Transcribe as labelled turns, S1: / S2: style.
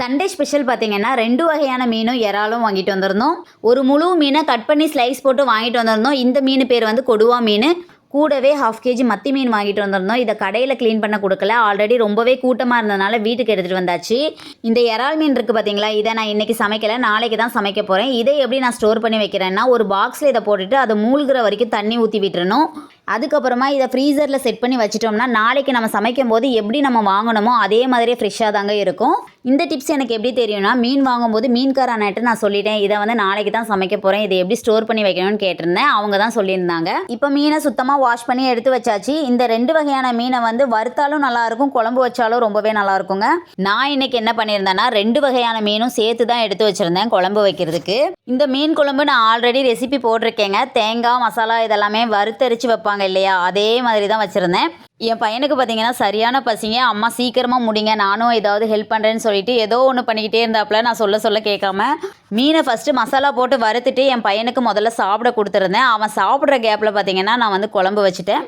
S1: Sunday special பார்த்தீங்கன்னா ரெண்டு வகையான மீனும் இறாலும் வாங்கிட்டு வந்திருந்தோம். ஒரு முழு மீனை கட் பண்ணி ஸ்லைஸ் போட்டு வாங்கிட்டு வந்திருந்தோம். இந்த மீன் பேர் வந்து கொடுவா மீன். கூடவே ஹாஃப் கேஜி மத்தி மீன் வாங்கிட்டு வந்திருந்தோம். இதை கடையில் க்ளீன் பண்ண கொடுக்கல. ஆல்ரெடி ரொம்பவே கூட்டமாக இருந்ததுனால வீட்டுக்கு எடுத்துகிட்டு வந்தாச்சு. இந்த இறால் மீன் இருக்குது பார்த்தீங்களா இதை நான் இன்றைக்கி சமைக்கலை. நாளைக்கு தான் சமைக்க போகிறேன் இதை எப்படி நான் ஸ்டோர் பண்ணி வைக்கிறேன்னா ஒரு பாக்ஸில் இதை போட்டுட்டு அதை மூழ்கிற வரைக்கும் தண்ணி ஊற்றி விட்டுறணும். அதுக்கப்புறமா இதை ஃப்ரீசரில் செட் பண்ணி வச்சிட்டோம்னா நாளைக்கு நம்ம சமைக்கும் போது எப்படி நம்ம வாங்கணுமோ அதே மாதிரியே ஃப்ரெஷ்ஷாக தாங்க இருக்கும். இந்த டிப்ஸ் எனக்கு எப்படி தெரியும்னா மீன் வாங்கும்போது மீன்கார நான் சொல்லிட்டேன் இதை வந்து நாளைக்கு தான் சமைக்க போகிறேன் இதை எப்படி ஸ்டோர் பண்ணி வைக்கணும்னு கேட்டிருந்தேன். அவங்க தான் சொல்லியிருந்தாங்க. இப்போ மீனை சுத்தமாக வாஷ் பண்ணி எடுத்து வச்சாச்சு. இந்த ரெண்டு வகையான மீனை வந்து வறுத்தாலும் நல்லாயிருக்கும் குழம்பு வச்சாலும் ரொம்பவே நல்லாயிருக்குங்க நான் இன்னைக்கு என்ன பண்ணியிருந்தேன்னா ரெண்டு வகையான மீனும் சேர்த்து தான் எடுத்து வச்சிருந்தேன் குழம்பு வைக்கிறதுக்கு. இந்த மீன் குழம்பு நான் ஆல்ரெடி ரெசிபி போட்டிருக்கேங்க. தேங்காய் மசாலா இதெல்லாமே வறுத்தரிச்சு வைப்பாங்க இல்லையா? அதே மாதிரி தான் வச்சுருந்தேன். என் பையனுக்கு பார்த்தீங்கன்னா சரியான பசிங்க. அம்மா சீக்கிரமாக முடிங்க. நானும் ஏதாவது ஹெல்ப் பண்ணுறேன்னு சொல்லிட்டு ஏதோ ஒன்று பண்ணிக்கிட்டே இருந்தாப்புல நான் சொல்ல சொல்ல கேட்காம மீனை ஃபஸ்ட்டு மசாலா போட்டு வறுத்துட்டு என் பையனுக்கு முதல்ல சாப்பிட கொடுத்துருந்தேன். அவன் சாப்பிட்ற கேப்பில் பார்த்தீங்கன்னா நான் வந்து குழம்பு வச்சுட்டேன்.